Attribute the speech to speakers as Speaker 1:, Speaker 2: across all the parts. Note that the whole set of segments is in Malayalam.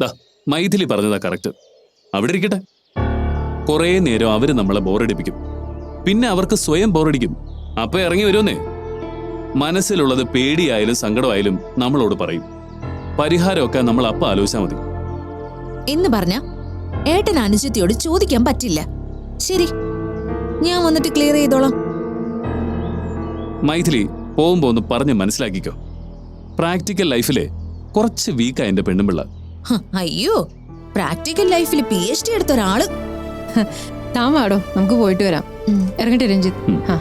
Speaker 1: ദാ മൈഥിലി പറഞ്ഞതാ കറക്റ്റ് അവിടെ ഇരിക്കട്ടെ. കുറേ നേരം അവർ നമ്മളെ ബോറടിപ്പിക്കും. പിന്നെ അവർക്ക് സ്വയം ബോറടിക്കും. അപ്പൊ ഇറങ്ങി വരുമെന്നേ. മനസ്സിലുള്ളത് പേടിയായാലും സങ്കടമായാലും നമ്മളോട് പറയും. പരിഹാരമൊക്കെ നമ്മൾ അപ്പ ആലോചിച്ചാൽ മതി.
Speaker 2: എന്ന് പറഞ്ഞ ഏട്ടൻ അനുജത്തിയോട് ചോദിക്കാൻ പറ്റില്ല. ശരി ഞാൻ വന്നിട്ട് ക്ലിയർ ചെയ്തോളാം.
Speaker 1: മൈഥിലി പോകുമ്പോ ഒന്ന് പറഞ്ഞ് മനസ്സിലാക്കിക്കോ. പ്രാക്ടിക്കൽ ലൈഫിലെ കുറച്ച് വീക്കാ എന്റെ പെണ്ണുമ്പിള്ള.
Speaker 2: അയ്യോ പ്രാക്ടിക്കൽ ലൈഫിൽ പി എച്ച് ഡി എടുത്ത ഒരാൾ.
Speaker 3: താമാടോ വാടോ നമുക്ക് പോയിട്ട് വരാം. ഇറങ്ങട്ടെ രഞ്ജിത്ത്. ആ.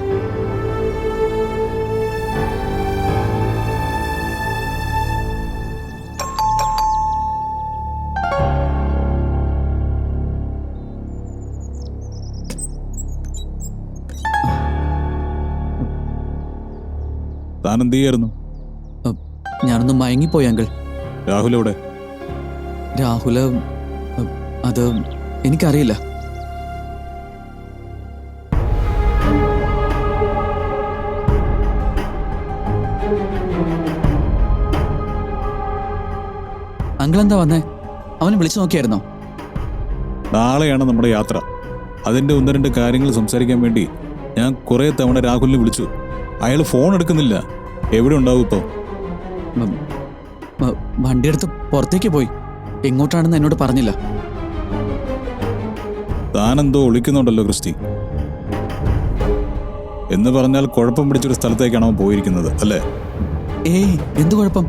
Speaker 4: താൻ എന്ത് ചെയ്യായിരുന്നു?
Speaker 5: ഞാനൊന്ന് മയങ്ങിപ്പോയി അങ്കിൾ.
Speaker 4: രാഹുൽ എവിടെ?
Speaker 5: രാഹുൽ അത് എനിക്കറിയില്ല. അങ്കിൾ എന്താ വന്നേ? അവനെ വിളിച്ചു നോക്കിയായിരുന്നോ?
Speaker 4: നാളെയാണ് നമ്മുടെ യാത്ര. അതിന്റെ ഒന്ന് രണ്ട് കാര്യങ്ങൾ സംസാരിക്കാൻ വേണ്ടി ഞാൻ കുറെ തവണ രാഹുലിനെ വിളിച്ചു. അയാൾ ഫോൺ എടുക്കുന്നില്ല. എവിടെ ഉണ്ടാവും ഇപ്പോൾ
Speaker 5: വണ്ടിയെടുത്ത് പുറത്തേക്ക് പോയി. എങ്ങോട്ടാണെന്ന് എന്നോട് പറഞ്ഞില്ല.
Speaker 4: താനെന്തോ ഒളിക്കുന്നുണ്ടല്ലോ ക്രിസ്റ്റി. എന്ന് പറഞ്ഞാൽ കുഴപ്പം പിടിച്ചൊരു സ്ഥലത്തേക്കാണ് അവൻ പോയിരിക്കുന്നത് അല്ലേ?
Speaker 5: ഏയ് എന്ത് കുഴപ്പം?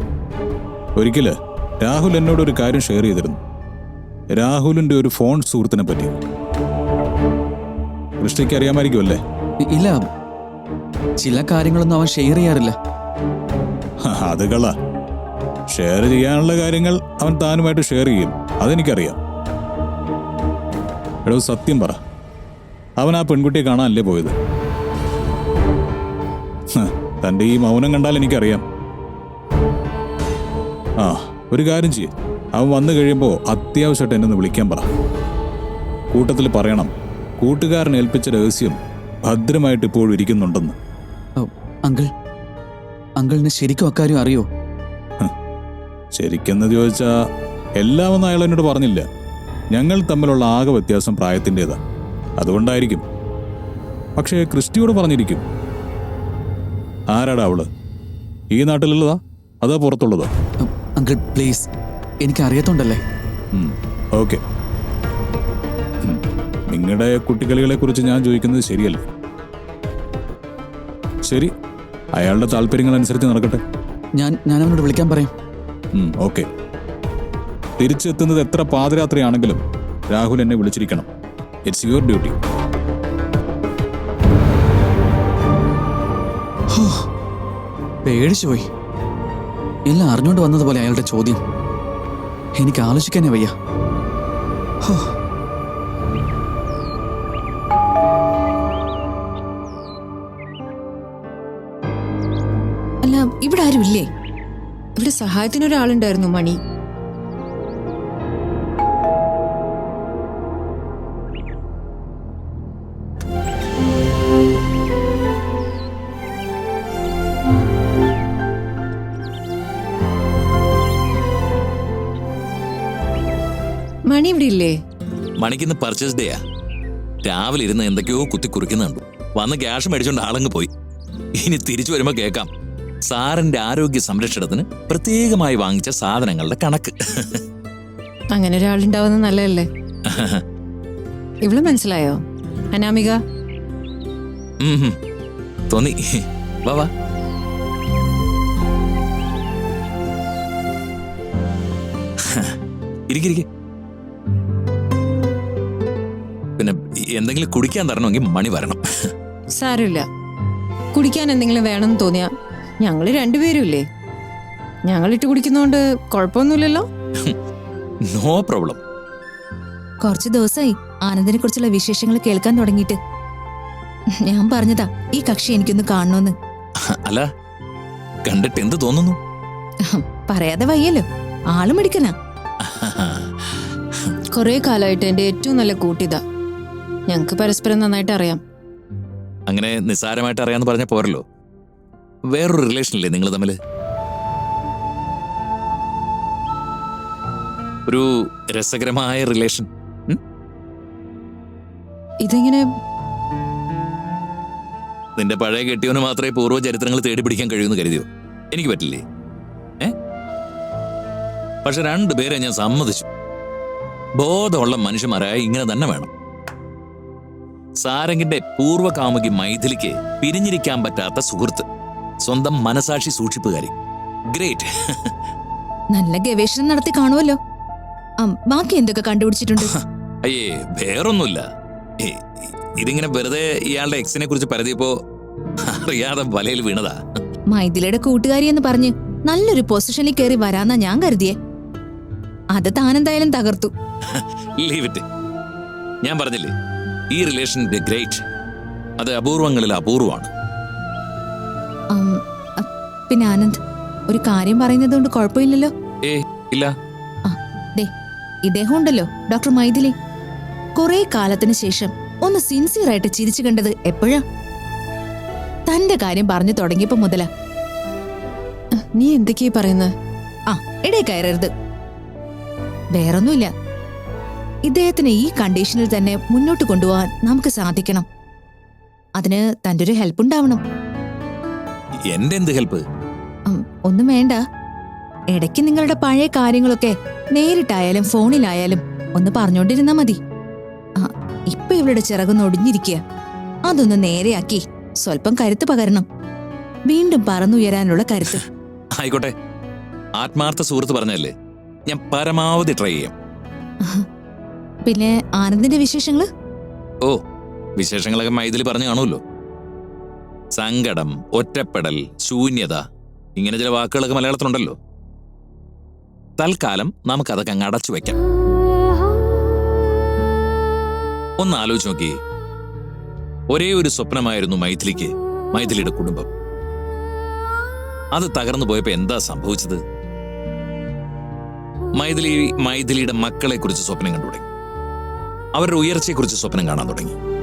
Speaker 4: ഒരിക്കൽ രാഹുൽ എന്നോട് ഒരു കാര്യം ഷെയർ ചെയ്തിരുന്നു. രാഹുലിന്റെ ഒരു ഫോൺ സുഹൃത്തിനെ പറ്റി. കൃഷ്ണയ്ക്ക് അറിയാമായിരിക്കുമല്ലേ
Speaker 5: അല്ലേ? ഇല്ല. ചില കാര്യങ്ങളൊന്നും അവൻ ഷെയർ ചെയ്യാറില്ല.
Speaker 4: ഹ, അത് കള ഷെയർ ചെയ്യാനുള്ള കാര്യങ്ങൾ അവൻ താനുമായിട്ട് ഷെയർ ചെയ്യും. അതെനിക്കറിയാം. എടോ സത്യം പറ. അവൻ ആ പെൺകുട്ടിയെ കാണാനല്ലേ പോയത്? തന്റെ ഈ മൗനം കണ്ടാൽ എനിക്കറിയാം. ആ ഒരു കാര്യം ചെയ്യ്. അവൻ വന്നു കഴിയുമ്പോൾ അത്യാവശ്യമായിട്ട് എന്നെ ഒന്ന് വിളിക്കാൻ പറ. കൂട്ടത്തിൽ പറയണം. കൂട്ടുകാരൻ ഏൽപ്പിച്ച രഹസ്യം ഭദ്രമായിട്ട് ഇപ്പോഴും ഇരിക്കുന്നുണ്ടെന്ന്.
Speaker 5: അങ്കിൾ. അങ്കിളിന് ശരിക്കും അക്കാര്യം അറിയോ?
Speaker 4: ശരിക്കെന്ന് ചോദിച്ചാ എല്ലാം ഒന്നും അയാൾ എന്നോട് പറഞ്ഞില്ല. ഞങ്ങൾ തമ്മിലുള്ള ആകെ വ്യത്യാസം പ്രായത്തിന്റെതാ. അതുകൊണ്ടായിരിക്കും. പക്ഷേ ക്രിസ്റ്റിയോട് പറഞ്ഞിരിക്കും. ആരാടാ അവൾ? ഈ നാട്ടിലുള്ളതാ? അതാ പുറത്തുള്ളതോ?
Speaker 5: Uncle please. എനിക്ക് അറിയത്തുണ്ടല്ലേ
Speaker 4: ഓക്കെ. നിങ്ങളുടെ കുട്ടികളികളെ കുറിച്ച് ഞാൻ ചോദിക്കുന്നത് ശരിയല്ല. ശരി അയാളുടെ താല്പര്യങ്ങൾ അനുസരിച്ച് നടക്കട്ടെ.
Speaker 5: ഞാൻ ഞാൻ അവനോട് വിളിക്കാൻ പറയാം.
Speaker 4: ഓക്കെ. തിരിച്ചെത്തുന്നത് എത്ര പാതിരാത്രിയാണെങ്കിലും രാഹുൽ എന്നെ വിളിച്ചിരിക്കണം. ഇറ്റ്സ് യുവർ ഡ്യൂട്ടി
Speaker 5: പേടിച്ചു പോയി എല്ലാം അറിഞ്ഞുകൊണ്ട് വന്നതുപോലെ അയാളുടെ ചോദ്യം. എനിക്ക് ആലോചിക്കാനേ വയ്യ.
Speaker 2: അല്ല ഇവിടെ ആരുമില്ലേ? ഇല്ലേ
Speaker 3: ഇവിടെ സഹായത്തിന് ഒരാളുണ്ടായിരുന്നു മണി. മണി ഇവിടെ ഇല്ലേ
Speaker 6: മണിക്കിന്ന് പർച്ചേസ് ഡേയാ രാവിലെ ഇരുന്ന് എന്തൊക്കെയോ കുത്തി കുറിക്കുന്നുണ്ട് വന്ന് ക്യാഷ് മേടിച്ചോണ്ട് ആളങ്ങ് പോയി. ഇനി തിരിച്ചു വരുമ്പോ കേൾക്കാം. സാറിന്റെ ആരോഗ്യ സംരക്ഷണത്തിന് പ്രത്യേകമായി വാങ്ങിച്ച സാധനങ്ങളുടെ കണക്ക്.
Speaker 3: അങ്ങനെ ഒരാളുണ്ടാവുന്നത് നല്ലതല്ലേ? ഇവൾ മനസ്സിലായോ? അനാമിക?
Speaker 6: തോന്നി. വാ വാ. ഇരിക്കിരിക്കെ പിന്നെ എന്തെങ്കിലും കുടിക്കാൻ തരണമെങ്കിൽ മണി വരണം.
Speaker 3: സാരമില്ല. കുടിക്കാൻ എന്തെങ്കിലും വേണമെന്ന് തോന്നിയാ ഞങ്ങൾ രണ്ടുപേരും ഇല്ലേ ഞങ്ങളിട്ട് കുടിക്കുന്നോണ്ട് കുഴപ്പമൊന്നുമില്ലല്ലോ
Speaker 6: നോ പ്രോബ്ലം.
Speaker 2: കുറച്ച് ദിവസമായി ആനന്ദിനെ കുറിച്ചുള്ള വിശേഷങ്ങൾ കേൾക്കാൻ തുടങ്ങിയിട്ട്. ഞാൻ പറഞ്ഞതാ ഈ കക്ഷി എനിക്കൊന്ന് കാണണമെന്ന്
Speaker 6: അല്ല കണ്ടിട്ട് എന്ത് തോന്നുന്നു?
Speaker 2: പറയാതെ വയ്യല്ലോ. ആൾ മിടിക്കനാ.
Speaker 3: കുറെ കാലമായിട്ട് എന്റെ ഏറ്റവും നല്ല കൂട്ടിതാ. ഞങ്ങക്ക് പരസ്പരം നന്നായിട്ട് അറിയാം.
Speaker 6: അങ്ങനെ നിസ്സാരമായിട്ട് അറിയാന്ന് പറഞ്ഞ പോരല്ലോ. വേറൊരു റിലേഷനില്ലേ നിങ്ങൾ തമ്മിൽ ഒരു രസകരമായ റിലേഷൻ
Speaker 3: ഇതെങ്ങനെ
Speaker 6: നിന്റെ പഴയ കെട്ടിയവന് മാത്രമേ പൂർവ ചരിത്രങ്ങൾ തേടി പിടിക്കാൻ കഴിയൂന്ന് കരുതിയോ? എനിക്ക് പറ്റില്ലേ? ഏ? പക്ഷെ രണ്ടുപേരെ ഞാൻ സമ്മതിച്ചു. ബോധമുള്ള മനുഷ്യന്മാരായ ഇങ്ങനെ തന്നെ വേണം. സാരംഗിന്റെ പൂർവകാമുകി മൈഥിലിക്ക് പിരിഞ്ഞിരിക്കാൻ പറ്റാത്ത സുഹൃത്ത്. സ്വന്തം മനസാക്ഷി സൂക്ഷിപ്പുകാരി. ഗ്രേറ്റ്
Speaker 2: നല്ല ഗവേഷണം നടത്തി കാണുമല്ലോ ബാക്കി എന്തൊക്കെ കണ്ടുപിടിച്ചിട്ടുണ്ട്?
Speaker 6: അയ്യേ വേറൊന്നുമില്ല. ഇതിങ്ങനെ വെറുതെ ഇയാളുടെ എക്സിനെ കുറിച്ച് പരതിയപ്പോ അറിയാതെ വലയിൽ വീണതാ.
Speaker 2: മൈഥിലയുടെ കൂട്ടുകാരി എന്ന് പറഞ്ഞ് നല്ലൊരു പൊസിഷനിൽ കയറി വരാന്നാ ഞാൻ കരുതിയേ. അത് താനെന്തായാലും തകർത്തു.
Speaker 6: ഞാൻ പറഞ്ഞില്ലേ ഈ റിലേഷൻ ഗ്രേറ്റ് അത് അപൂർവങ്ങളിൽ അപൂർവമാണ്.
Speaker 2: പിന്നെ ആനന്ദ് ഒരു കാര്യം പറയുന്നത് കൊണ്ട് കുഴപ്പമില്ലല്ലോ?
Speaker 6: ഏ ഇല്ല.
Speaker 2: ദേ ഇദ്ദേഹം ഉണ്ടല്ലോ ഡോക്ടർ മൈഥിലി. കുറെ കാലത്തിന് ശേഷം ഒന്ന് സിൻസിയർ ആയിട്ട് ചിരിച്ചു കണ്ടത് എപ്പോഴാ? തന്റെ കാര്യം പറഞ്ഞു തുടങ്ങിയപ്പോ മുതല.
Speaker 3: നീ എന്തൊക്കെയാ പറയുന്നത്
Speaker 2: ആ ഇടേ കയറരുത്. വേറൊന്നുമില്ല. ഇദ്ദേഹത്തിന് ഈ കണ്ടീഷനിൽ തന്നെ മുന്നോട്ട് കൊണ്ടുപോകാൻ നമുക്ക് സാധിക്കണം. അതിന് തന്റെ ഒരു ഹെൽപ്പ് ഉണ്ടാവണം
Speaker 6: എന്റെ എന്ത് ഹെൽപ്പ്
Speaker 2: ഒന്നും വേണ്ട. ഇടയ്ക്ക് നിങ്ങളുടെ പഴയ കാര്യങ്ങളൊക്കെ നേരിട്ടായാലും ഫോണിലായാലും ഒന്ന് പറഞ്ഞോണ്ടിരുന്നാ മതി. ഇപ്പൊ ഇവളുടെ ചിറകൊന്ന് ഒടിഞ്ഞിരിക്കുക. അതൊന്ന് നേരെയാക്കി സ്വല്പം കരുത്ത് പകരണം. വീണ്ടും പറന്നുയരാനുള്ള കരുത്ത്.
Speaker 6: ആയിക്കോട്ടെ. ആത്മാർത്ഥ സുഹൃത്ത് പറഞ്ഞല്ലേ ഞാൻ പരമാവധി ട്രൈ ചെയ്യാം.
Speaker 2: പിന്നെ ആനന്ദിന്റെ വിശേഷങ്ങൾ?
Speaker 6: ഓ വിശേഷങ്ങളൊക്കെ മൈതിൽ പറഞ്ഞു കാണുമല്ലോ. സങ്കടം ഒറ്റപ്പെടൽ ശൂന്യത. ഇങ്ങനെ ചില വാക്കുകളൊക്കെ മലയാളത്തിലുണ്ടല്ലോ. തൽക്കാലം നമുക്കതൊക്കെ അങ്ങ് അടച്ചു വയ്ക്കാം ഒന്ന് ആലോചിച്ച് നോക്കിയേ. ഒരേ ഒരു സ്വപ്നമായിരുന്നു മൈഥിലിക്ക് മൈഥിലിയുടെ കുടുംബം. അത് തകർന്നു പോയപ്പോ എന്താ സംഭവിച്ചത്? മൈഥിലി മൈഥിലിയുടെ മക്കളെ കുറിച്ച് സ്വപ്നം കണ്ടു തുടങ്ങി അവരുടെ ഉയർച്ചയെക്കുറിച്ച് സ്വപ്നം കാണാൻ തുടങ്ങി.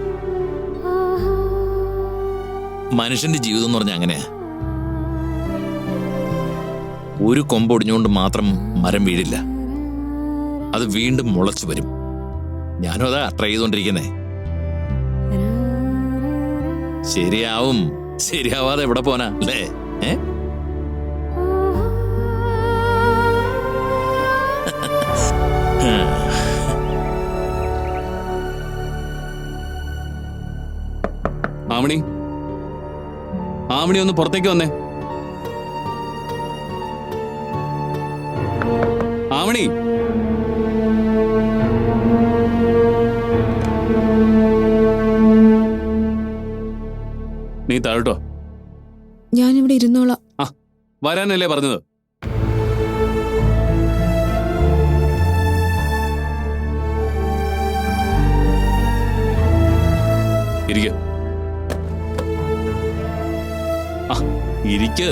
Speaker 6: മനുഷ്യന്റെ ജീവിതം എന്ന് പറഞ്ഞാൽ അങ്ങനെ. ഒരു കൊമ്പ് ഒടിഞ്ഞുകൊണ്ട് മാത്രം മരം വീഴില്ല. അത് വീണ്ടും മുളച്ചു വരും. ഞാനും അതാ ട്രൈ ചെയ്തോണ്ടിരിക്കുന്നേ. ശരിയാവും. ശരിയാവാതെ എവിടെ പോനാ അല്ലേ? ഏ?
Speaker 1: ആമണി ആമണി ഒന്ന് പുറത്തേക്ക് വന്നേ. ആമണി നീ താഴോട്ടോ.
Speaker 3: ഞാനിവിടെ ഇരുന്നോളാം.
Speaker 1: വരാനല്ലേ പറഞ്ഞത്. ഇരിക്ക. ഇരിക്ക്.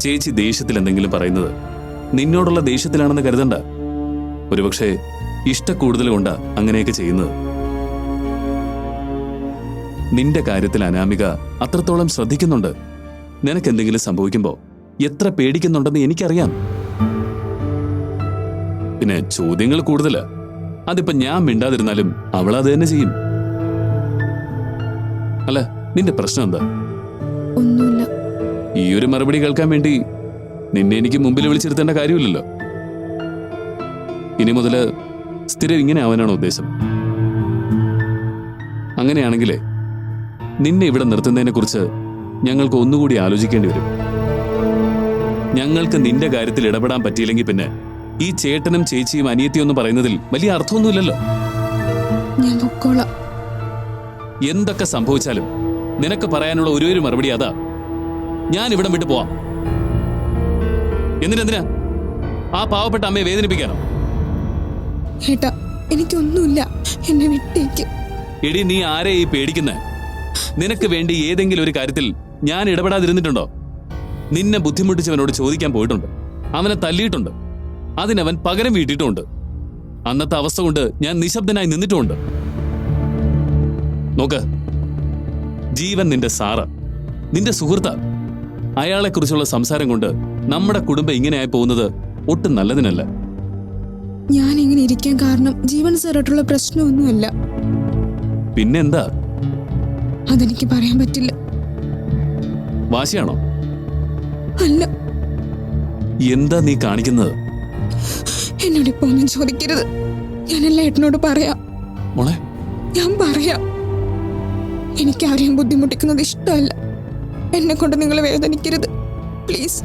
Speaker 1: ചേച്ചി ദേഷ്യത്തിൽ എന്തെങ്കിലും പറയുന്നത് നിന്നോടുള്ള ദേഷ്യത്തിലാണെന്ന് കരുതണ്ട. ഒരുപക്ഷെ ഇഷ്ടക്കൂടുതൽ കൊണ്ടാ അങ്ങനെയൊക്കെ ചെയ്യുന്നത്. നിന്റെ കാര്യത്തിൽ അനാമിക അത്രത്തോളം ശ്രദ്ധിക്കുന്നുണ്ട്. നിനക്കെന്തെങ്കിലും സംഭവിക്കുമ്പോൾ എത്ര പേടിക്കുന്നുണ്ടെന്ന് എനിക്കറിയാം. പിന്നെ ചോദ്യങ്ങൾ കൂടുതൽ. അതിപ്പോ ഞാൻ മിണ്ടാതിരുന്നാലും അവൾ അത് തന്നെ ചെയ്യും. അല്ല നിന്റെ പ്രശ്നം എന്താ?
Speaker 3: ഒന്നുമില്ല.
Speaker 1: ഈ ഒരു മറുപടി കേൾക്കാൻ വേണ്ടി നിന്നെ എനിക്ക് മുമ്പിൽ വിളിച്ചിരുത്തേണ്ട കാര്യമില്ലല്ലോ. ഇനി മുതൽ സ്ഥിരം ഇങ്ങനെ ആവാനാണ് ഉദ്ദേശം. അങ്ങനെയാണെങ്കിലേ നിന്നെ ഇവിടെ നിർത്തുന്നതിനെ കുറിച്ച് ഞങ്ങൾക്ക് ഒന്നുകൂടി ആലോചിക്കേണ്ടി വരും. ഞങ്ങൾക്ക് നിന്റെ കാര്യത്തിൽ ഇടപെടാൻ പറ്റിയില്ലെങ്കിൽ പിന്നെ ഈ ചേട്ടനും ചേച്ചിയും അനിയത്തിയും എന്ന് പറയുന്നതിൽ വലിയ അർത്ഥമൊന്നുമില്ലല്ലോ.
Speaker 3: ഞാൻ
Speaker 1: എന്തൊക്കെ സംഭവിച്ചാലും നിനക്ക് പറയാനുള്ള ഒരു ഒരു മറുപടി അതാ. ഞാൻ ഇവിടം വിട്ടു പോവാം. എന്തിനെന്തിനാ? ആ പാവപ്പെട്ട അമ്മയെ വേദനിപ്പിക്കാനോ?
Speaker 3: ഏട്ടാ എനിക്കൊന്നുമില്ല. എന്നെ വിട്ടേക്ക്.
Speaker 1: എടി നീ ആരെ ഈ പേടിക്കുന്നേ? നിനക്ക് വേണ്ടി ഏതെങ്കിലും ഒരു കാര്യത്തിൽ ഞാൻ ഇടപെടാതിരുന്നിട്ടുണ്ടോ? നിന്നെ ബുദ്ധിമുട്ടിച്ചവനോട് ചോദിക്കാൻ പോയിട്ടുണ്ട്. അവനെ തല്ലിയിട്ടുണ്ട്. അതിനവൻ പകരം വീട്ടിയിട്ടുണ്ട് അന്നത്തെ അവസ്ഥ കൊണ്ട് ഞാൻ നിശബ്ദനായി നിന്നിട്ടുമുണ്ട്. നോക്ക് ജീവൻ നിന്റെ സാറ്. നിന്റെ സുഹൃത്ത. അയാളെക്കുറിച്ചുള്ള സംസാരം കൊണ്ട് നമ്മുടെ കുടുംബം ഇങ്ങനെയായി പോകുന്നത് ഒട്ടും നല്ലതിനല്ല.
Speaker 7: ഞാൻ ഇങ്ങനെ ഇരിക്കാൻ കാരണം ജീവൻ സാറായിട്ടുള്ള പ്രശ്നമൊന്നുമല്ല.
Speaker 1: പിന്നെന്താ?
Speaker 7: അതെനിക്ക് പറയാൻ പറ്റില്ല.
Speaker 1: വാശിയാണോ?
Speaker 7: അല്ല.
Speaker 1: എന്താ നീ കാണിക്കുന്നത്?
Speaker 7: എന്നോട് ഇപ്പൊ ഒന്നും ചോദിക്കരുത്. ഞാനെല്ലാം ഏട്ടനോട് പറയാം.
Speaker 1: മോളെ.
Speaker 7: ഞാൻ പറയാം. എനിക്ക് ആരെയും ബുദ്ധിമുട്ടിക്കുന്നത് ഇഷ്ടമല്ല. എന്നെ കൊണ്ട് നിങ്ങൾ വേദനിക്കരുത്. പ്ലീസ്.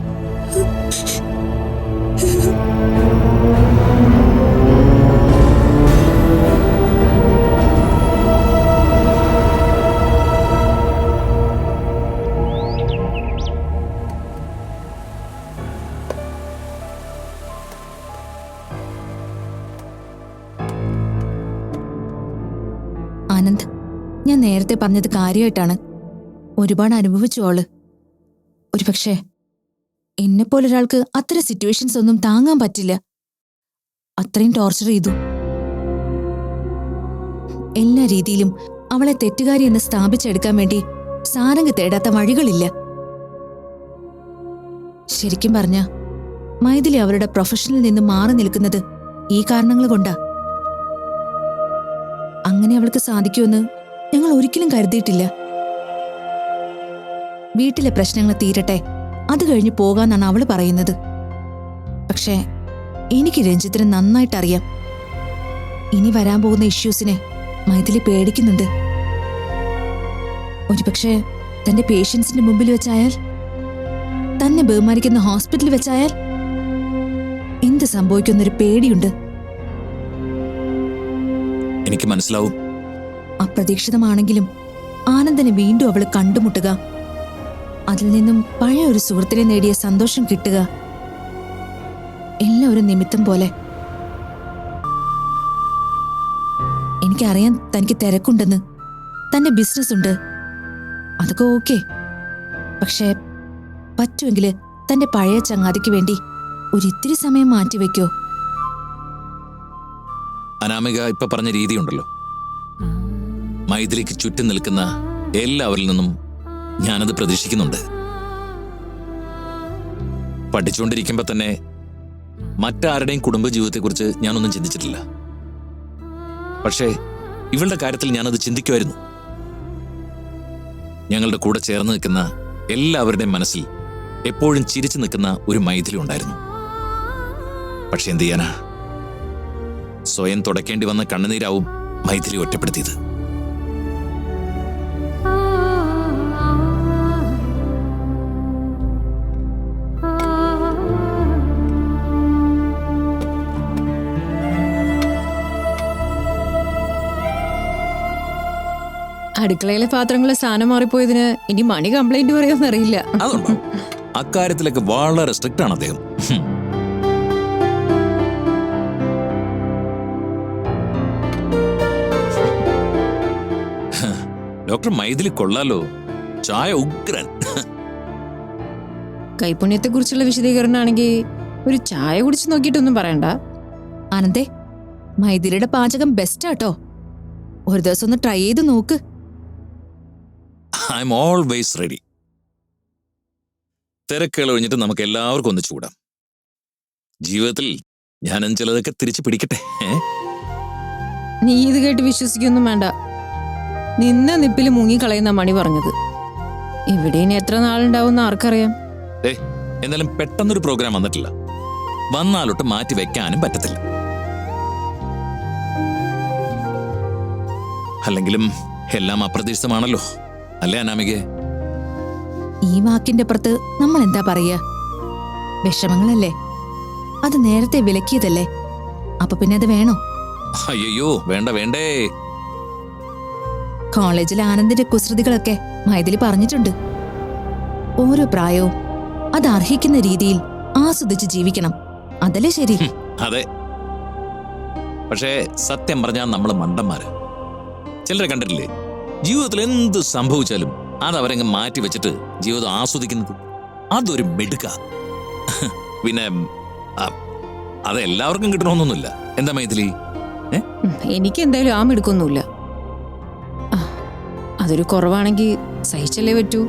Speaker 2: നേരത്തെ പറഞ്ഞത് കാര്യമായിട്ടാണ് ഒരുപാട് അനുഭവിച്ചു അവൾ. ഒരുപക്ഷെ എന്നെപ്പോലൊരാൾക്ക് അത്ര സിറ്റുവേഷൻസ് ഒന്നും താങ്ങാൻ പറ്റില്ല. അത്രയും ടോർച്ചർ ചെയ്തു. എല്ലാ രീതിയിലും അവളെ തെറ്റുകാരി എന്ന് സ്ഥാപിച്ചെടുക്കാൻ വേണ്ടി സാരംഗ് തേടാത്ത വഴികളില്ല. ശരിക്കും പറഞ്ഞ മൈഥിലി അവരുടെ പ്രൊഫഷനിൽ നിന്ന് മാറി നിൽക്കുന്നത് ഈ കാരണങ്ങൾ കൊണ്ടാ. അങ്ങനെ അവൾക്ക് സാധിക്കുമെന്ന് ഞങ്ങൾ ഒരിക്കലും കരുതിയിട്ടില്ല. വീട്ടിലെ പ്രശ്നങ്ങൾ തീരട്ടെ. അത് കഴിഞ്ഞ് പോകാന്നാണ് അവൾ പറയുന്നത്. പക്ഷേ എനിക്ക് രഞ്ജിത്തിനെ നന്നായിട്ടറിയാം. ഇനി വരാൻ പോകുന്ന ഇഷ്യൂസിനെ മൈഥിലി പേടിക്കുന്നുണ്ട്. ഒരുപക്ഷെ തന്റെ പേഷ്യൻസിന്റെ മുമ്പിൽ വെച്ചായാൽ? തന്നെ ബഹുമാനിക്കുന്ന ഹോസ്പിറ്റലിൽ വെച്ചായാൽ? എന്ത് സംഭവിക്കുന്നൊരു പേടിയുണ്ട്.
Speaker 6: എനിക്ക് മനസ്സിലാവും.
Speaker 2: അപ്രതീക്ഷിതമാണെങ്കിലും ആനന്ദനെ വീണ്ടും അവൾ കണ്ടുമുട്ടുക. അതിൽ നിന്നും പഴയ ഒരു സുഹൃത്തിനെ നേടിയ സന്തോഷം കിട്ടുക. എല്ലാം ഒരു നിമിത്തം പോലെ. എനിക്കറിയാം തനിക്ക് തിരക്കുണ്ടെന്ന്. തന്റെ ബിസിനസ് ഉണ്ട് അതൊക്കെ ഓക്കെ. പക്ഷേ പറ്റുമെങ്കിൽ തന്റെ പഴയ ചങ്ങാതിക്ക് വേണ്ടി ഒരിത്തിരി സമയം മാറ്റിവെക്കോ.
Speaker 6: അനാമിക ഇപ്പൊ പറഞ്ഞ രീതിയുണ്ടല്ലോ. മൈഥിലിക്ക് ചുറ്റും നിൽക്കുന്ന എല്ലാവരിൽ നിന്നും ഞാനത് പ്രതീക്ഷിക്കുന്നുണ്ട്. പഠിച്ചുകൊണ്ടിരിക്കുമ്പോൾ തന്നെ മറ്റാരുടെയും കുടുംബജീവിതത്തെക്കുറിച്ച് ഞാനൊന്നും ചിന്തിച്ചിട്ടില്ല. പക്ഷേ ഇവളുടെ കാര്യത്തിൽ ഞാനത് ചിന്തിക്കുമായിരുന്നു. ഞങ്ങളുടെ കൂടെ ചേർന്ന് നിൽക്കുന്ന എല്ലാവരുടെയും മനസ്സിൽ എപ്പോഴും ചിരിച്ചു നിൽക്കുന്ന ഒരു മൈഥിലി ഉണ്ടായിരുന്നു. പക്ഷെ എന്ത് ചെയ്യാനാ? സ്വയം തുടക്കേണ്ടി വന്ന കണ്ണുനീരാവും മൈഥിലി ഒറ്റപ്പെടുത്തിയത്.
Speaker 3: അടുക്കളയിലെ പാത്രങ്ങളെ സ്ഥാനം മാറിപ്പോയതിന് ഇനി മണി കംപ്ലൈന്റ് പറയാമെന്നറിയില്ല
Speaker 6: അതുണ്ടോ അക്കാര്യത്തിലൊക്കെ വളരെ സ്ട്രിക്റ്റ് ആണ് അദ്ദേഹം. ഡോക്ടർ മൈഥിലി കൊള്ളാലോ. ചായ ഉഗ്രൻ.
Speaker 3: കൈപുണ്യത്തെ കുറിച്ചുള്ള വിശദീകരണമാണെങ്കിൽ ഒരു ചായ കുടിച്ച് നോക്കിയിട്ടൊന്നും പറയണ്ട.
Speaker 2: ആനന്ദേ മൈഥിലിയുടെ പാചകം ബെസ്റ്റാട്ടോ ഒരു ദിവസം ഒന്ന് ട്രൈ ചെയ്ത് നോക്ക്.
Speaker 6: ഐ എം ഓൾവേസ് റെഡി തിരക്കുകൾ ഒഴിഞ്ഞിട്ട് നമുക്ക് എല്ലാവർക്കും ഒന്ന് ചൂടാം. ജീവിതത്തിൽ ഞാനും ചിലതൊക്കെ തിരിച്ചു പിടിക്കട്ടെ
Speaker 3: നീ ഇത് കേട്ട് വിശ്വസിക്കൊന്നും വേണ്ട. നിന്ന നിപ്പിൽ മുങ്ങിക്കളയുന്ന മണി പറഞ്ഞത്. ഇവിടെ ഇനി എത്ര നാളുണ്ടാവും ആർക്കറിയാം?
Speaker 6: ഏ എന്നാലും പെട്ടെന്നൊരു പ്രോഗ്രാം വന്നിട്ടില്ല. വന്നാലോട്ട് മാറ്റി വെക്കാനും പറ്റത്തില്ല. അല്ലെങ്കിലും എല്ലാം അപ്രതീക്ഷിതമാണല്ലോ. അല്ലേ അനാമിക?
Speaker 2: ഈ വാക്കിന്റെ പുറത്ത് നമ്മൾ എന്താ പറയുക? വിഷമങ്ങളല്ലേ? അത് നേരത്തെ വിലക്കിയതല്ലേ? അപ്പൊ പിന്നെ അത് വേണോ?
Speaker 6: അയ്യോ വേണ്ട വേണ്ടേ.
Speaker 2: കോളേജിലെ ആനന്ദിന്റെ കുസൃതികളൊക്കെ മൈതിലി പറഞ്ഞിട്ടുണ്ട്. ഓരോ പ്രായവും അത് അർഹിക്കുന്ന രീതിയിൽ ആസ്വദിച്ച് ജീവിക്കണം. അതല്ലേ ശരി?
Speaker 6: അതെ. പക്ഷേ സത്യം പറഞ്ഞാൽ നമ്മൾ മണ്ടന്മാര്. ചിലരെ കണ്ടിട്ടില്ലേ? ജീവിതത്തിൽ എന്ത് സംഭവിച്ചാലും അത് അവരങ്ങ് മാറ്റി വെച്ചിട്ട് ജീവിതം ആസ്വദിക്കുന്നത് അതൊരു മിടുക്ക. പിന്നെ അത് എല്ലാവർക്കും കിട്ടണമെന്നൊന്നുമില്ല. എന്താ മൈഥിലി?
Speaker 3: എനിക്ക് എന്തായാലും ആ മിടുക്കൊന്നുമില്ല. അതൊരു കുറവാണെങ്കിൽ സഹിച്ചല്ലേ പറ്റൂ?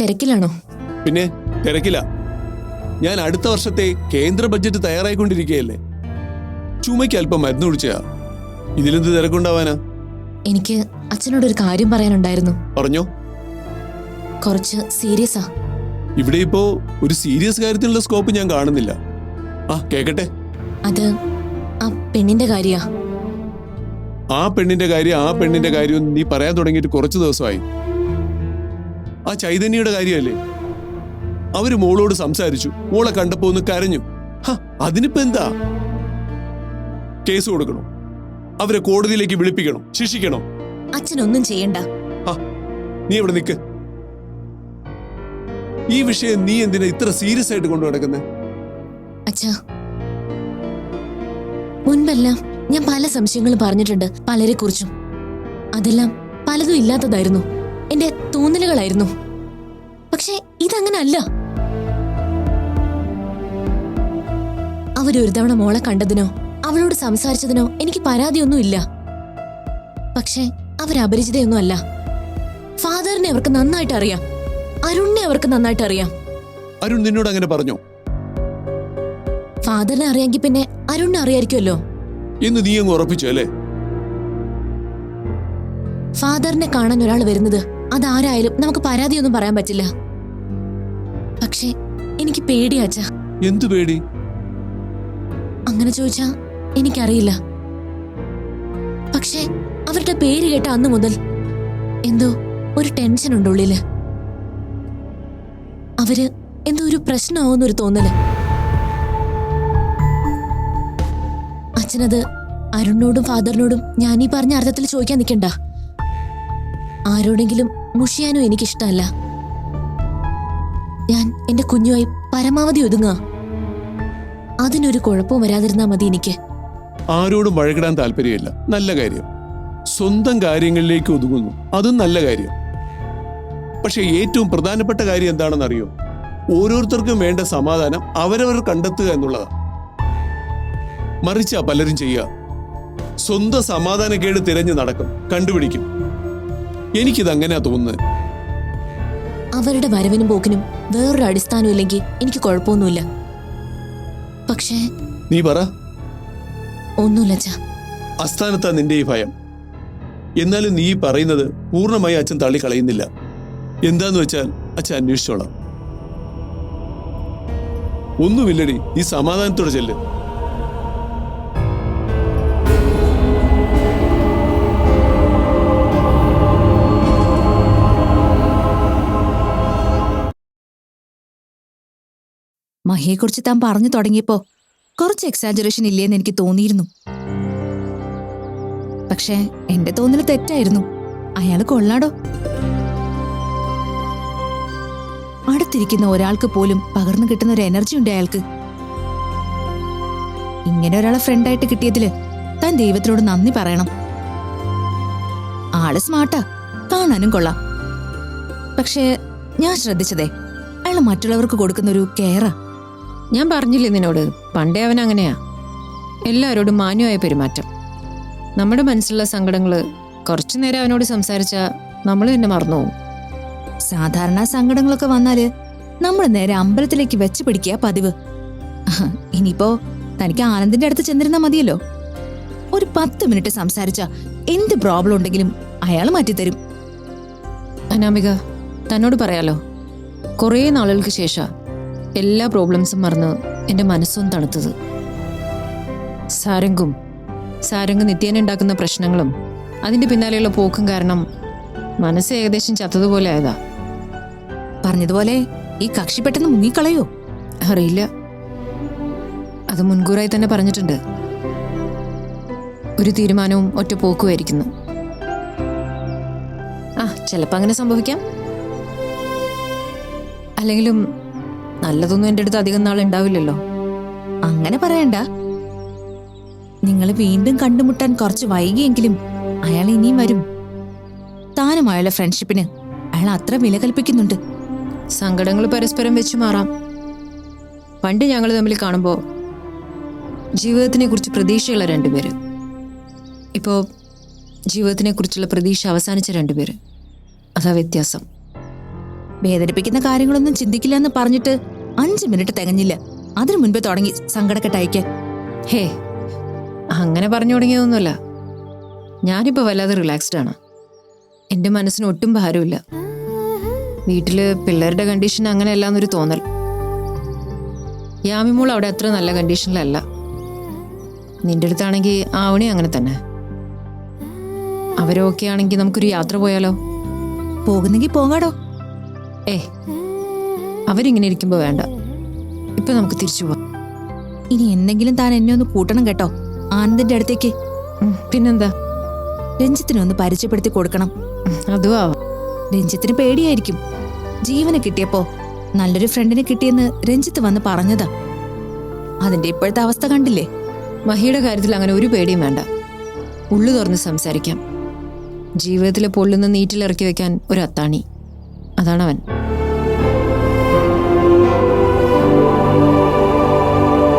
Speaker 8: തിരക്കിലാണോ?
Speaker 9: പിന്നെ തിരക്കില്ല ഞാൻ അടുത്ത വർഷത്തെ കേന്ദ്ര ബഡ്ജറ്റ് തയ്യാറായിക്കൊണ്ടിരിക്കുകയല്ലേ ചുമയ്ക്ക് അല്പം മരുന്ന് കുടിച്ചാ ഇതിലെന്ത് തിരക്കുണ്ടാവാനാ?
Speaker 8: എനിക്ക് അച്ഛനോടൊരു കാര്യം പറയാനുണ്ടായിരുന്നു.
Speaker 9: പറഞ്ഞോ.
Speaker 8: കുറച്ച് സീരിയസാ.
Speaker 9: ഇവിടെ ഇപ്പോ ഒരു സീരിയസ് കാര്യത്തിനുള്ള സ്കോപ്പ് ഞാൻ കാണുന്നില്ല. ആ കേക്കട്ടെ.
Speaker 8: അത് ആ പെണ്ണിന്റെ കാര്യാ.
Speaker 9: ആ പെണ്ണിന്റെ കാര്യം ആ പെണ്ണിന്റെ കാര്യം നീ പറയാൻ തുടങ്ങിയിട്ട് കുറച്ച് ദിവസമായി. ആ ചൈതന്യയുടെ കാര്യമല്ലേ? അവർ മോളോട് സംസാരിച്ചു. മോളെ കണ്ടപ്പോ ഒന്ന് കരഞ്ഞു. ഹ, അതിനിപ്പോ എന്താ? കേസ് കൊടുക്കണോ. അവരെ കോടതിയിലേക്ക് വിളിപ്പിക്കണം. ശിക്ഷിക്കണോ.
Speaker 8: അച്ഛനൊന്നും ചെയ്യണ്ട.
Speaker 9: നീ ഇവിടെ നിക്ക്. ഈ വിഷയം നീ എന്തിനാ ഇത്ര സീരിയസ് ആയിട്ട് കൊണ്ടു നടക്കുന്നത്
Speaker 8: അച്ഛാ മുൻപെല്ലാം ഞാൻ പല സംശയങ്ങളും പറഞ്ഞിട്ടുണ്ട്. പലരെ കുറിച്ചും അതെല്ലാം പലതും ഇല്ലാത്തതായിരുന്നു. എന്റെ തോന്നലുകളായിരുന്നു. പക്ഷെ ഇതങ്ങനല്ല. അവരൊരു തവണ മോളെ കണ്ടതിനോ അവളോട് സംസാരിച്ചതിനോ എനിക്ക് പരാതിയൊന്നുമില്ല. പക്ഷെ അവരപരിചിതയൊന്നും അല്ല ഫാദറിനെ അവർക്ക് നന്നായിട്ട് അറിയാം അരുണിനെ അവർക്ക് നന്നായിട്ട് അറിയാം
Speaker 9: അരുൺ നിന്നോട് അങ്ങനെ പറഞ്ഞു?
Speaker 8: ഫാദറിനെ അറിയാമെങ്കിൽ പിന്നെ അരുണിനെ അറിയായിരിക്കുമല്ലോ
Speaker 9: എന്ന് നീ അങ്ങ് ഉറപ്പിച്ചു അല്ലേ?
Speaker 8: ഫാദറിനെ കാണാൻ ഒരാൾ വരുന്നത് അതാരായാലും നമുക്ക് പരാതിയൊന്നും പറയാൻ പറ്റില്ല. പക്ഷേ എനിക്ക് പേടിയാച്ചാ
Speaker 9: എന്തു പേടി?
Speaker 8: അങ്ങനെ ചോദിച്ചാ എനിക്കറിയില്ല. പക്ഷേ അവരുടെ പേര് കേട്ട അന്ന് മുതൽ എന്തോ ഒരു ടെൻഷൻ ഉണ്ട് ഉള്ളിൽ. അവർ എന്തോ ഒരു പ്രശ്നമാവുന്നൊരു തോന്നൽ. അച്ഛനത് അരുണിനോടും ഫാദറിനോടും ഞാൻ ഈ പറഞ്ഞ അർത്ഥത്തിൽ ചോദിക്കാൻ നിൽക്കണ്ട ആരോടെങ്കിലും മുഷിയാനും എനിക്കിഷ്ടമല്ല. ഞാൻ എന്റെ കുഞ്ഞുമായി പരമാവധി ഒതുങ്ങുക. അതിനൊരു കുഴപ്പവും വരാതിരുന്നാ മതി എനിക്ക്.
Speaker 9: ആരോടും വഴകിടാൻ താല്പര്യമില്ല. നല്ല കാര്യം. സ്വന്തം കാര്യങ്ങളിലേക്ക് ഒതുങ്ങുന്നു. അതും നല്ല കാര്യം. പക്ഷെ ഏറ്റവും പ്രധാനപ്പെട്ട കാര്യം എന്താണെന്ന് അറിയോ ഓരോരുത്തർക്കും വേണ്ട സമാധാനം അവരവർ കണ്ടെത്തുക എന്നുള്ളതാണ് മറിച്ചാ പലരും ചെയ്യുക. സ്വന്തം സമാധാനക്കേട് തിരഞ്ഞു നടക്കും. കണ്ടുപിടിക്കും. എനിക്കിത് അങ്ങനെയാ തോന്നുന്നത്
Speaker 8: അവരുടെ വരവിനും പോക്കിനും വേറൊരു അടിസ്ഥാനം ഇല്ലെങ്കിൽ എനിക്ക് കുഴപ്പമൊന്നുമില്ല. പക്ഷേ
Speaker 9: നീ പറ.
Speaker 8: ഒന്നുമില്ല അച്ഛാ.
Speaker 9: അസ്ഥാനത്താ നിന്റെ ഈ ഭയം. എന്നാലും നീ പറയുന്നത് പൂർണമായി അച്ഛൻ തള്ളിക്കളയുന്നില്ല. എന്താന്ന് വെച്ചാൽ അച്ഛൻ അന്വേഷിച്ചോളാം. ഒന്നുമില്ലടി നീ സമാധാനത്തോടെ ചെല്ല്.
Speaker 2: മഹിയെക്കുറിച്ച് താൻ പറഞ്ഞു തുടങ്ങിയപ്പോ കുറച്ച് എക്സാജറേഷൻ ഇല്ലേന്ന് എനിക്ക് തോന്നിയിരുന്നു. പക്ഷേ എന്റെ തോന്നൽ തെറ്റായിരുന്നു. അയാൾ കൊള്ളാടോ. അടുത്തിരിക്കുന്ന ഒരാൾക്ക് പോലും പകർന്നു കിട്ടുന്ന ഒരു എനർജി ഉണ്ട് അയാൾക്ക്. ഇങ്ങനെ ഒരാളെ ഫ്രണ്ടായിട്ട് കിട്ടിയതിൽ താൻ ദൈവത്തിനോട് നന്ദി പറയണം. ആൾ സ്മാർട്ടാ കാണാനും കൊള്ളാം. പക്ഷേ ഞാൻ ശ്രദ്ധിച്ചതേ അയാൾ മറ്റുള്ളവർക്ക് കൊടുക്കുന്ന ഒരു കെയറാ
Speaker 3: ഞാൻ പറഞ്ഞില്ലേ നിന്നോട്? പണ്ടേ അവൻ അങ്ങനെയാ. എല്ലാവരോടും മാന്യമായ പെരുമാറ്റം. നമ്മുടെ മനസ്സിലുള്ള സങ്കടങ്ങൾ കുറച്ചു നേരം അവനോട് സംസാരിച്ചാൽ നമ്മൾ തന്നെ മറന്നുപോകും.
Speaker 2: സാധാരണ സങ്കടങ്ങളൊക്കെ വന്നാൽ നമ്മൾ നേരെ അമ്പലത്തിലേക്ക് വെച്ച് പിടിക്കുക പതിവ്. ഇനിയിപ്പോ തനിക്ക് ആനന്ദിന്റെ അടുത്ത് ചെന്നിരുന്നാ മതിയല്ലോ. ഒരു പത്ത് മിനിറ്റ് സംസാരിച്ച എന്ത് പ്രോബ്ലം ഉണ്ടെങ്കിലും അയാൾ മാറ്റിത്തരും.
Speaker 3: അനാമിക തന്നോട് പറയാലോ. കുറേ നാളുകൾക്ക് ശേഷം എല്ലാ പ്രോബ്ലംസും മറന്ന് എന്റെ മനസ്സും തണുത്തത്. സാരംഗും സാരംഗ് നിത്യേന ഉണ്ടാക്കുന്ന പ്രശ്നങ്ങളും അതിന്റെ പിന്നാലെയുള്ള പോക്കും കാരണം മനസ്സ് ഏകദേശം ചത്തതുപോലെ ആയതാ.
Speaker 2: പറഞ്ഞതുപോലെ ഈ കക്ഷി പെട്ടെന്ന് മുങ്ങിക്കളയോ?
Speaker 3: അറിയില്ല. അത് മുൻകൂറായി തന്നെ പറഞ്ഞിട്ടുണ്ട്. ഒരു തീരുമാനവും ഒറ്റ പോക്കുമായിരിക്കുന്നു. ആ ചിലപ്പോൾ അങ്ങനെ സംഭവിക്കാം. അല്ലെങ്കിലും നല്ലതൊന്നും എന്റെ അടുത്ത് അധികം നാൾ ഉണ്ടാവില്ലല്ലോ.
Speaker 2: അങ്ങനെ പറയണ്ട. നിങ്ങൾ വീണ്ടും കണ്ടുമുട്ടാൻ കുറച്ച് വൈകിയെങ്കിലും അയാൾ ഇനിയും വരും. താനും അയാളുടെ ഫ്രണ്ട്ഷിപ്പിന് അയാൾ അത്ര വില കൽപ്പിക്കുന്നുണ്ട്.
Speaker 3: സങ്കടങ്ങൾ പരസ്പരം വെച്ച് മാറാം. പണ്ട് ഞങ്ങൾ തമ്മിൽ കാണുമ്പോൾ ജീവിതത്തിനെ കുറിച്ച് പ്രതീക്ഷയുള്ള രണ്ടുപേര്. ഇപ്പോൾ ജീവിതത്തിനെ കുറിച്ചുള്ള പ്രതീക്ഷ അവസാനിച്ച രണ്ടുപേര്. അതാ വ്യത്യാസം.
Speaker 2: വേദനിപ്പിക്കുന്ന കാര്യങ്ങളൊന്നും ചിന്തിക്കില്ല എന്ന് പറഞ്ഞിട്ട് അഞ്ചു മിനിറ്റ് തികഞ്ഞില്ല. അതിനു മുൻപേ തുടങ്ങി സങ്കടക്കെട്ട് അയക്കാൻ
Speaker 3: ഹേ അങ്ങനെ പറഞ്ഞു തുടങ്ങിയതൊന്നുമല്ല. ഞാനിപ്പോൾ വല്ലാതെ റിലാക്സ്ഡ് ആണ്. എന്റെ മനസ്സിന് ഒട്ടും ഭാരമില്ല വീട്ടിൽ പിള്ളേരുടെ കണ്ടീഷൻ അങ്ങനെയല്ല എന്നൊരു തോന്നൽ. യാമിമോൾ അവിടെ അത്ര നല്ല കണ്ടീഷനിലല്ല നിന്റെ അടുത്താണെങ്കിൽ ആവണി അങ്ങനെ തന്നെ. അവരൊക്കെ ആണെങ്കിൽ നമുക്കൊരു യാത്ര പോയാലോ?
Speaker 2: പോകുന്നെങ്കിൽ പോകാടോ.
Speaker 3: ഏ അവരിങ്ങനെ ഇരിക്കുമ്പോൾ വേണ്ട. ഇപ്പൊ നമുക്ക് തിരിച്ചു പോവാം.
Speaker 2: ഇനി എന്തെങ്കിലും താൻ എന്നെ ഒന്ന് കൂട്ടണം കേട്ടോ. ആനന്ദിന്റെ അടുത്തേക്ക്.
Speaker 3: പിന്നെന്താ?
Speaker 2: രഞ്ജിത്തിനെ ഒന്ന് പരിചയപ്പെടുത്തി കൊടുക്കണം.
Speaker 3: അതുവാ
Speaker 2: രഞ്ജിത്തിന് പേടിയായിരിക്കും. ജീവന് കിട്ടിയപ്പോ നല്ലൊരു ഫ്രണ്ടിനെ കിട്ടിയെന്ന് രഞ്ജിത്ത് വന്ന് പറഞ്ഞതാ. അതിന്റെ ഇപ്പോഴത്തെ അവസ്ഥ കണ്ടില്ലേ?
Speaker 3: മഹിയുടെ കാര്യത്തിൽ അങ്ങനെ ഒരു പേടിയും വേണ്ട. ഉള്ളു തുറന്ന് സംസാരിക്കാം. ജീവിതത്തിലെ പൊള്ളുന്ന നീറ്റിലിറക്കി വെക്കാൻ ഒരു അത്താണി. അതാണ് അവൻ